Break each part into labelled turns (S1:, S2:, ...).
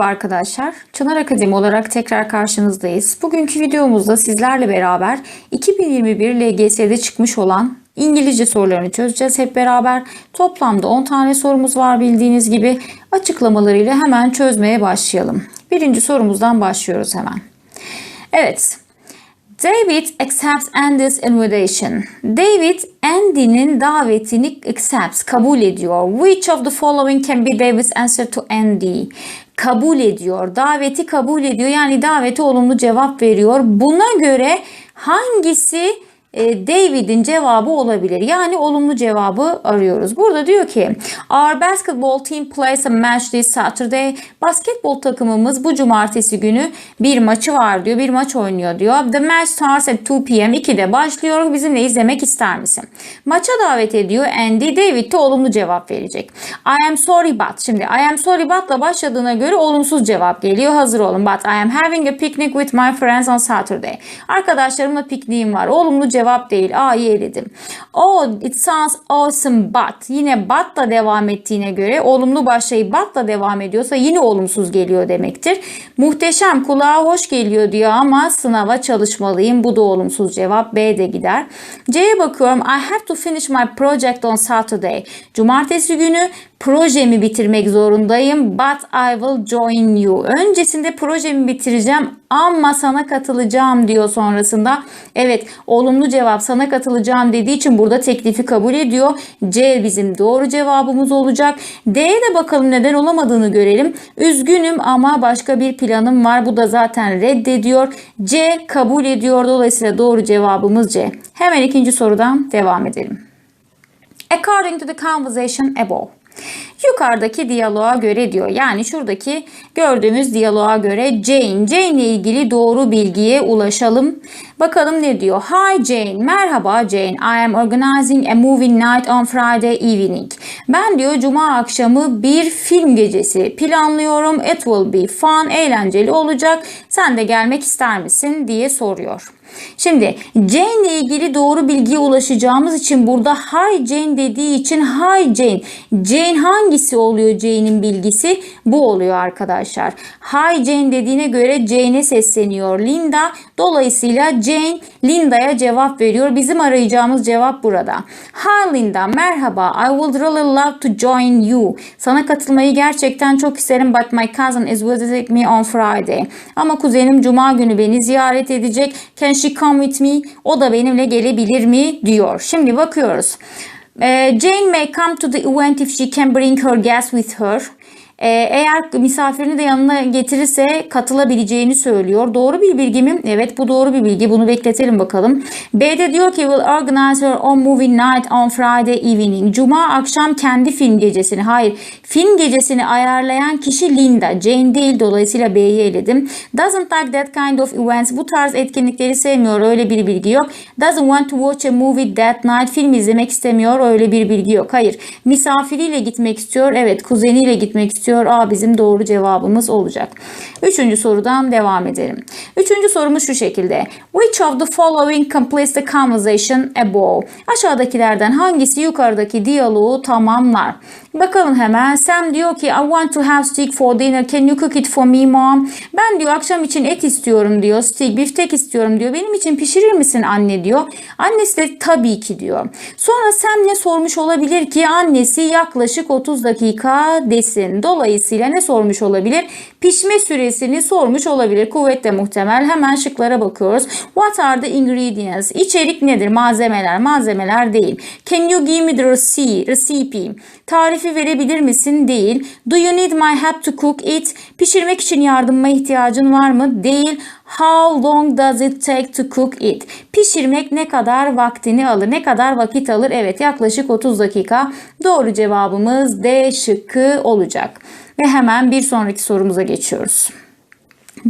S1: Merhaba arkadaşlar. Çınar Akademi olarak tekrar karşınızdayız. Bugünkü videomuzda sizlerle beraber 2021 LGS'de çıkmış olan İngilizce sorularını çözeceğiz hep beraber. Toplamda 10 tane sorumuz var bildiğiniz gibi. Açıklamalarıyla hemen çözmeye başlayalım. Birinci sorumuzdan başlıyoruz hemen. Evet. David accepts Andy's invitation. David Andy'nin davetini accepts, kabul ediyor. Which of the following can be David's answer to Andy? Kabul ediyor. Daveti kabul ediyor. Yani davete olumlu cevap veriyor. Buna göre hangisi David'in cevabı olabilir. Yani olumlu cevabı arıyoruz. Burada diyor ki Our basketball team plays a match this Saturday. Basketbol takımımız bu cumartesi günü bir maçı var diyor. Bir maç oynuyor diyor. The match starts at 2 p.m. 2'de başlıyor. Bizimle izlemek ister misin? Maça davet ediyor. Andy David de olumlu cevap verecek. I am sorry but. Şimdi I am sorry but'la başladığına göre olumsuz cevap geliyor. Hazır olun. But I am having a picnic with my friends on Saturday. Arkadaşlarımla pikniğim var. Olumlu cevap cevap değil. A'yı eledim. Oh it sounds awesome but. Yine but'la devam ettiğine göre olumlu başlayıp but'la devam ediyorsa yine olumsuz geliyor demektir. Muhteşem kulağa hoş geliyor diyor ama sınava çalışmalıyım. Bu da olumsuz cevap. B de gider. C'ye bakıyorum. I have to finish my project on Saturday. Cumartesi günü projemi bitirmek zorundayım. But I will join you. Öncesinde projemi bitireceğim ama sana katılacağım diyor sonrasında. Evet olumlu cevap sana katılacağım dediği için burada teklifi kabul ediyor. C bizim doğru cevabımız olacak. D'ye de bakalım neden olamadığını görelim. Üzgünüm ama başka bir planım var. Bu da zaten reddediyor. C kabul ediyor. Dolayısıyla doğru cevabımız C. Hemen ikinci sorudan devam edelim. According to the conversation above. Yukarıdaki diyaloğa göre diyor. Yani şuradaki gördüğümüz diyaloğa göre Jane. Jane ile ilgili doğru bilgiye ulaşalım. Bakalım ne diyor? Hi Jane. Merhaba Jane. I am organizing a movie night on Friday evening. Ben diyor cuma akşamı bir film gecesi planlıyorum. It will be fun. Eğlenceli olacak. Sen de gelmek ister misin diye soruyor. Şimdi Jane ile ilgili doğru bilgiye ulaşacağımız için burada Hi Jane dediği için Hi Jane. Jane hangisi oluyor Jane'in bilgisi? Bu oluyor arkadaşlar. Hi Jane dediğine göre Jane'e sesleniyor Linda. Dolayısıyla Jane Linda'ya cevap veriyor. Bizim arayacağımız cevap burada. Hi Linda merhaba. I would really love to join you. Sana katılmayı gerçekten çok isterim but my cousin is visiting me on Friday. Ama kuzenim cuma günü beni ziyaret edecek. Can she come with me? O da benimle gelebilir mi? diyor. Şimdi bakıyoruz. Uh, Jane may come to the event if she can bring her guest with her. Eğer misafirini de yanına getirirse katılabileceğini söylüyor. Doğru bir bilgi mi? Evet bu doğru bir bilgi. Bunu bekletelim bakalım. B'de diyor ki will organize her own movie night on Friday evening. Cuma akşam kendi film gecesini. Hayır. Film gecesini ayarlayan kişi Linda. Jane değil. Dolayısıyla B'yi eledim. Doesn't like that kind of events. Bu tarz etkinlikleri sevmiyor. Öyle bir bilgi yok. Doesn't want to watch a movie that night. Film izlemek istemiyor. Öyle bir bilgi yok. Hayır. Misafiriyle gitmek istiyor. Evet. Kuzeniyle gitmek istiyor istiyor. A bizim doğru cevabımız olacak. Üçüncü sorudan devam edelim. Üçüncü sorumuz şu şekilde. Which of the following completes the conversation above? Aşağıdakilerden hangisi yukarıdaki diyaloğu tamamlar? Bakalım hemen. Sam diyor ki I want to have steak for dinner. Can you cook it for me mom? Ben diyor akşam için et istiyorum diyor. Steak, biftek istiyorum diyor. Benim için pişirir misin anne diyor. Annesi de tabii ki diyor. Sonra Sam ne sormuş olabilir ki? Annesi yaklaşık 30 dakika desin. Dolayısıyla ne sormuş olabilir? Pişme süresini sormuş olabilir. Kuvvetle muhtemel. Hemen şıklara bakıyoruz. What are the ingredients? İçerik nedir? Malzemeler. Malzemeler değil. Can you give me the recipe? recipe? Tarifi verebilir misin? Değil. Do you need my help to cook it? Pişirmek için yardıma ihtiyacın var mı? Değil. How long does it take to cook it? Pişirmek ne kadar vaktini alır? Ne kadar vakit alır? Evet yaklaşık 30 dakika. Doğru cevabımız D şıkkı olacak. Ve hemen bir sonraki sorumuza geçiyoruz.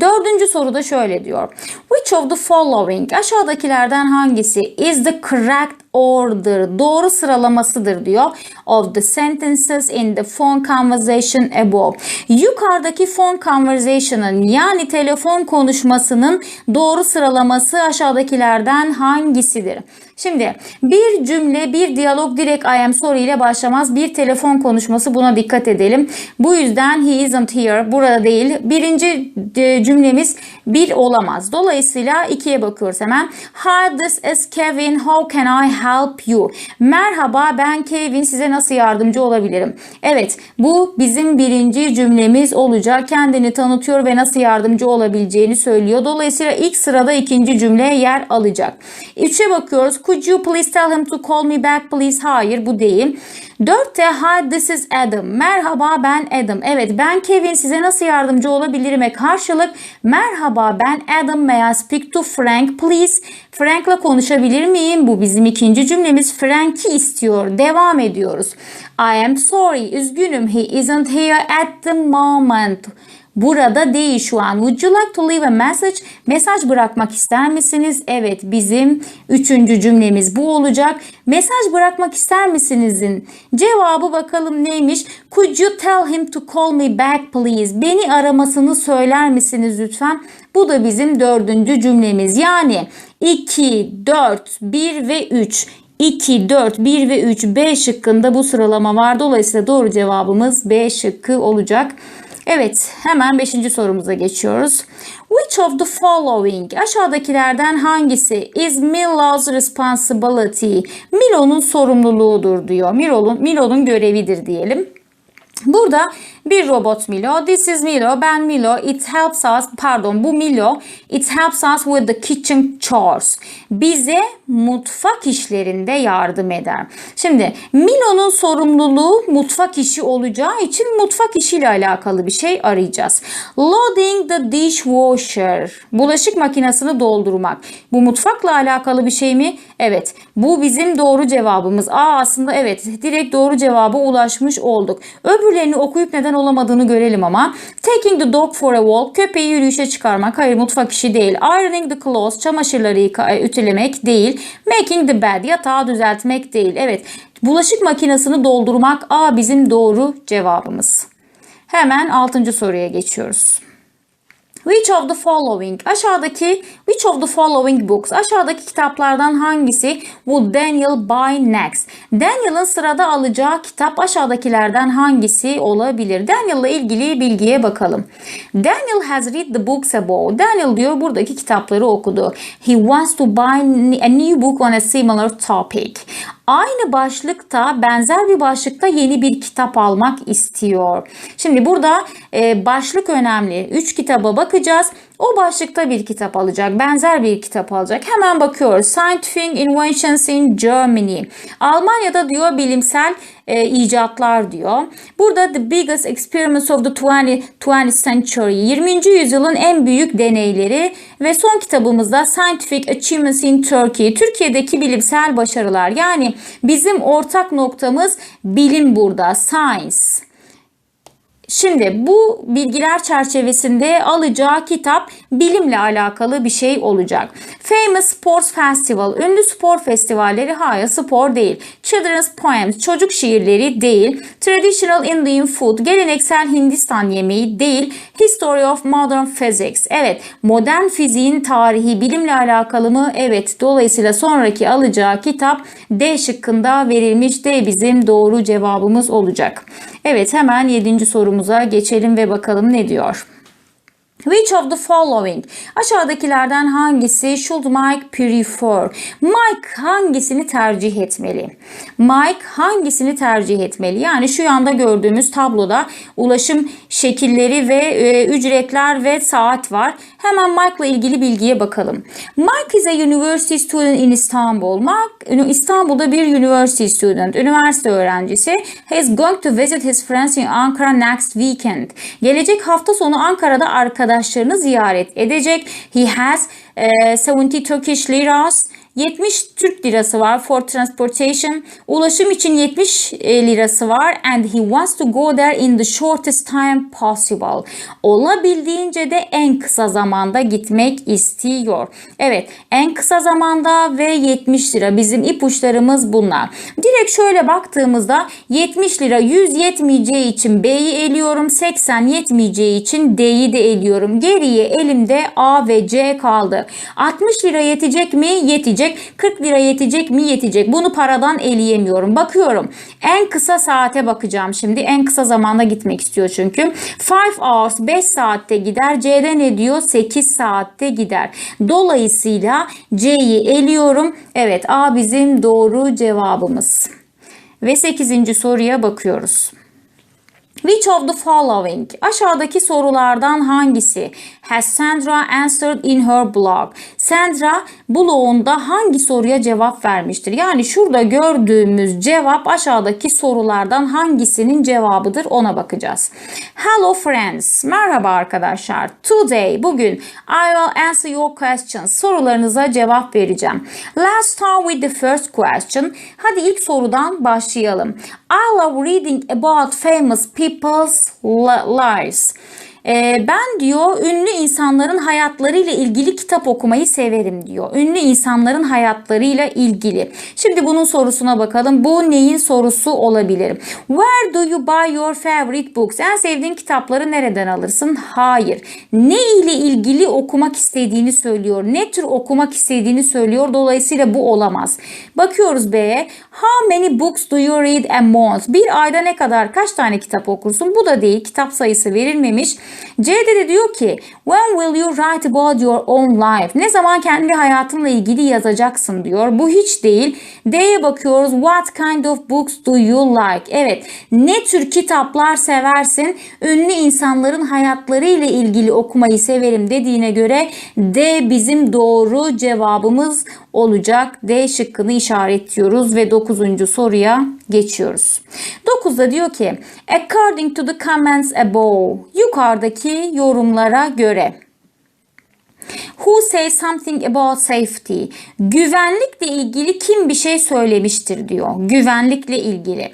S1: Dördüncü soruda şöyle diyor. Which of the following aşağıdakilerden hangisi is the correct order doğru sıralamasıdır diyor. Of the sentences in the phone conversation above. Yukarıdaki phone conversation'ın yani telefon konuşmasının doğru sıralaması aşağıdakilerden hangisidir? Şimdi bir cümle, bir diyalog direkt I am sorry ile başlamaz. Bir telefon konuşması buna dikkat edelim. Bu yüzden he isn't here. Burada değil. Birinci e, cümlemiz bir olamaz. Dolayısıyla ikiye bakıyoruz hemen. Hi this is Kevin. How can I help you? Merhaba ben Kevin. Size nasıl yardımcı olabilirim? Evet bu bizim birinci cümlemiz olacak. Kendini tanıtıyor ve nasıl yardımcı olabileceğini söylüyor. Dolayısıyla ilk sırada ikinci cümle yer alacak. Üçe bakıyoruz. Could you please tell him to call me back please? Hayır bu değil. Dörtte hi this is Adam. Merhaba ben Adam. Evet ben Kevin size nasıl yardımcı olabilirim'e karşılık merhaba ben Adam may I speak to Frank please? Frank'la konuşabilir miyim? Bu bizim ikinci cümlemiz. Frank'i istiyor. Devam ediyoruz. I am sorry. Üzgünüm. He isn't here at the moment. Burada değil şu an. Would you like to leave a message? Mesaj bırakmak ister misiniz? Evet bizim üçüncü cümlemiz bu olacak. Mesaj bırakmak ister misinizin cevabı bakalım neymiş? Could you tell him to call me back please? Beni aramasını söyler misiniz lütfen? Bu da bizim dördüncü cümlemiz. Yani 2, 4, 1 ve 3. 2, 4, 1 ve 3 B şıkkında bu sıralama var. Dolayısıyla doğru cevabımız B şıkkı olacak. Evet, hemen 5. sorumuza geçiyoruz. Which of the following aşağıdakilerden hangisi is Milo's responsibility? Milo'nun sorumluluğudur diyor. Milo'nun Milo'nun görevidir diyelim. Burada bir robot Milo. This is Milo. Ben Milo. It helps us. Pardon bu Milo. It helps us with the kitchen chores. Bize mutfak işlerinde yardım eder. Şimdi Milo'nun sorumluluğu mutfak işi olacağı için mutfak işiyle alakalı bir şey arayacağız. Loading the dishwasher. Bulaşık makinesini doldurmak. Bu mutfakla alakalı bir şey mi? Evet. Bu bizim doğru cevabımız. Aa aslında evet. Direkt doğru cevaba ulaşmış olduk. Öbürlerini okuyup neden olamadığını görelim ama. Taking the dog for a walk. Köpeği yürüyüşe çıkarmak. Hayır mutfak işi değil. Ironing the clothes. Çamaşırları e, ütülemek değil. Making the bed. Yatağı düzeltmek değil. Evet. Bulaşık makinesini doldurmak. A bizim doğru cevabımız. Hemen 6. soruya geçiyoruz. Which of the following aşağıdaki which of the following books aşağıdaki kitaplardan hangisi would Daniel buy next? Daniel'ın sırada alacağı kitap aşağıdakilerden hangisi olabilir? Daniel'la ilgili bilgiye bakalım. Daniel has read the books above. Daniel diyor buradaki kitapları okudu. He wants to buy a new book on a similar topic. Aynı başlıkta benzer bir başlıkta yeni bir kitap almak istiyor. Şimdi burada e, başlık önemli. Üç kitaba bakacağız. O başlıkta bir kitap alacak. Benzer bir kitap alacak. Hemen bakıyoruz. Scientific Inventions in Germany. Almanya'da diyor bilimsel e, icatlar diyor. Burada The Biggest Experiments of the 20th, 20th Century. 20. yüzyılın en büyük deneyleri ve son kitabımızda Scientific Achievements in Turkey. Türkiye'deki bilimsel başarılar. Yani bizim ortak noktamız bilim burada. Science. Şimdi bu bilgiler çerçevesinde alacağı kitap bilimle alakalı bir şey olacak. Famous Sports Festival, ünlü spor festivalleri hayır spor değil. Children's Poems, çocuk şiirleri değil. Traditional Indian Food, geleneksel Hindistan yemeği değil. History of Modern Physics, evet modern fiziğin tarihi bilimle alakalı mı? Evet. Dolayısıyla sonraki alacağı kitap D şıkkında verilmiş. D bizim doğru cevabımız olacak. Evet hemen 7. sorumuza geçelim ve bakalım ne diyor. Which of the following? Aşağıdakilerden hangisi should Mike prefer? Mike hangisini tercih etmeli? Mike hangisini tercih etmeli? Yani şu yanda gördüğümüz tabloda ulaşım şekilleri ve e, ücretler ve saat var. Hemen Mike'la ilgili bilgiye bakalım. Mike is a university student in Istanbul. Mike İstanbul'da bir university student, üniversite öğrencisi. He is going to visit his friends in Ankara next weekend. Gelecek hafta sonu Ankara'da arkadaşlarını ziyaret edecek. He has uh, 70 Turkish liras 70 Türk lirası var for transportation. Ulaşım için 70 lirası var and he wants to go there in the shortest time possible. Olabildiğince de en kısa zamanda gitmek istiyor. Evet, en kısa zamanda ve 70 lira bizim ipuçlarımız bunlar. Direkt şöyle baktığımızda 70 lira 100 yetmeyeceği için B'yi eliyorum. 80 yetmeyeceği için D'yi de eliyorum. Geriye elimde A ve C kaldı. 60 lira yetecek mi? Yetecek yetecek? 40 lira yetecek mi? Yetecek. Bunu paradan eleyemiyorum. Bakıyorum. En kısa saate bakacağım şimdi. En kısa zamanda gitmek istiyor çünkü. 5 hours 5 saatte gider. C'de ne diyor? 8 saatte gider. Dolayısıyla C'yi eliyorum. Evet A bizim doğru cevabımız. Ve 8. soruya bakıyoruz. Which of the following aşağıdaki sorulardan hangisi has Sandra answered in her blog? Sandra blogunda hangi soruya cevap vermiştir? Yani şurada gördüğümüz cevap aşağıdaki sorulardan hangisinin cevabıdır ona bakacağız. Hello friends. Merhaba arkadaşlar. Today bugün I will answer your questions. Sorularınıza cevap vereceğim. Let's start with the first question. Hadi ilk sorudan başlayalım. I love reading about famous people's lives. Ee, ben diyor ünlü insanların hayatlarıyla ilgili kitap okumayı severim diyor. Ünlü insanların hayatlarıyla ilgili. Şimdi bunun sorusuna bakalım. Bu neyin sorusu olabilir? Where do you buy your favorite books? En sevdiğin kitapları nereden alırsın? Hayır. Ne ile ilgili okumak istediğini söylüyor. Ne tür okumak istediğini söylüyor. Dolayısıyla bu olamaz. Bakıyoruz B'ye. How many books do you read a month? Bir ayda ne kadar kaç tane kitap okursun? Bu da değil. Kitap sayısı verilmemiş. C'de de diyor ki when will you write about your own life? Ne zaman kendi hayatınla ilgili yazacaksın diyor. Bu hiç değil. D'ye bakıyoruz. What kind of books do you like? Evet. Ne tür kitaplar seversin? Ünlü insanların hayatlarıyla ilgili okumayı severim dediğine göre D bizim doğru cevabımız olacak. D şıkkını işaretliyoruz ve 9. soruya geçiyoruz. 9'da diyor ki according to the comments above yukarıdaki yorumlara göre Who says something about safety? Güvenlikle ilgili kim bir şey söylemiştir diyor. Güvenlikle ilgili.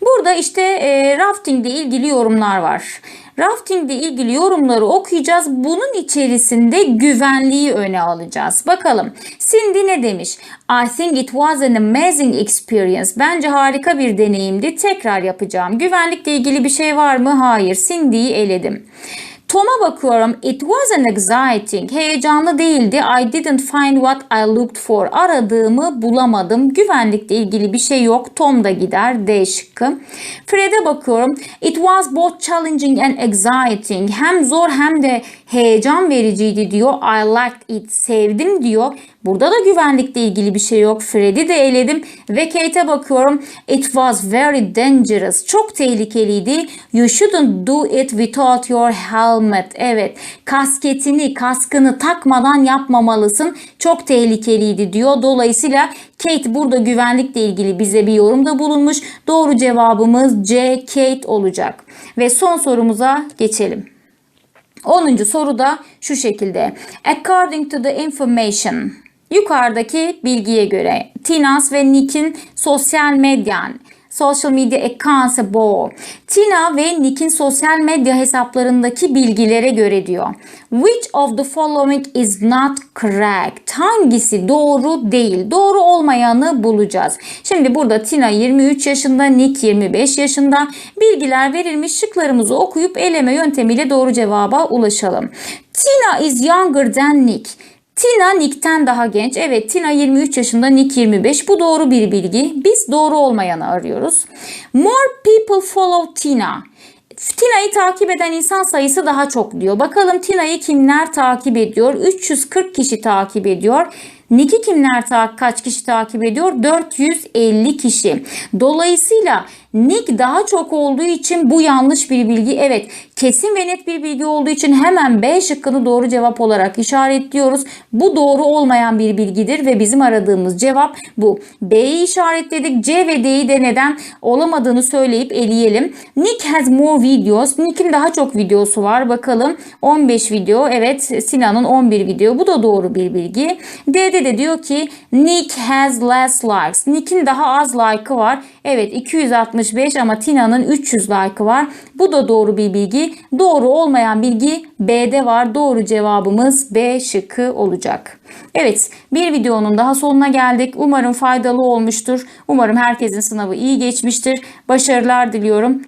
S1: Burada işte e, rafting ile ilgili yorumlar var. Rafting ile ilgili yorumları okuyacağız. Bunun içerisinde güvenliği öne alacağız. Bakalım. Cindy ne demiş? I think it was an amazing experience. Bence harika bir deneyimdi. Tekrar yapacağım. Güvenlikle ilgili bir şey var mı? Hayır. Cindy'yi eledim. Tom'a bakıyorum. It wasn't exciting. Heyecanlı değildi. I didn't find what I looked for. Aradığımı bulamadım. Güvenlikle ilgili bir şey yok. Tom da gider. D şıkkı. Fred'e bakıyorum. It was both challenging and exciting. Hem zor hem de heyecan vericiydi diyor. I liked it. Sevdim diyor. Burada da güvenlikle ilgili bir şey yok. Fred'i de eledim ve Kate'e bakıyorum. It was very dangerous. Çok tehlikeliydi. You shouldn't do it without your helmet. Evet. Kasketini, kaskını takmadan yapmamalısın. Çok tehlikeliydi diyor. Dolayısıyla Kate burada güvenlikle ilgili bize bir yorumda bulunmuş. Doğru cevabımız C. Kate olacak. Ve son sorumuza geçelim. 10. soruda şu şekilde. According to the information Yukarıdaki bilgiye göre Tinas ve Nick'in sosyal medyan social media accounts above. Tina ve Nick'in sosyal medya hesaplarındaki bilgilere göre diyor. Which of the following is not correct? Hangisi doğru değil? Doğru olmayanı bulacağız. Şimdi burada Tina 23 yaşında, Nick 25 yaşında. Bilgiler verilmiş şıklarımızı okuyup eleme yöntemiyle doğru cevaba ulaşalım. Tina is younger than Nick. Tina Nick'ten daha genç. Evet Tina 23 yaşında, Nick 25. Bu doğru bir bilgi. Biz doğru olmayanı arıyoruz. More people follow Tina. Tina'yı takip eden insan sayısı daha çok diyor. Bakalım Tina'yı kimler takip ediyor? 340 kişi takip ediyor. Nick'i kimler ta kaç kişi takip ediyor? 450 kişi. Dolayısıyla Nick daha çok olduğu için bu yanlış bir bilgi. Evet kesin ve net bir bilgi olduğu için hemen B şıkkını doğru cevap olarak işaretliyoruz. Bu doğru olmayan bir bilgidir ve bizim aradığımız cevap bu. B'yi işaretledik. C ve D'yi de neden olamadığını söyleyip eleyelim. Nick has more videos. Nick'in daha çok videosu var. Bakalım 15 video. Evet Sinan'ın 11 video. Bu da doğru bir bilgi. D'de de diyor ki Nick has less likes. Nick'in daha az like'ı var. Evet 265 ama Tina'nın 300 like'ı var. Bu da doğru bir bilgi. Doğru olmayan bilgi B'de var. Doğru cevabımız B şıkkı olacak. Evet bir videonun daha sonuna geldik. Umarım faydalı olmuştur. Umarım herkesin sınavı iyi geçmiştir. Başarılar diliyorum.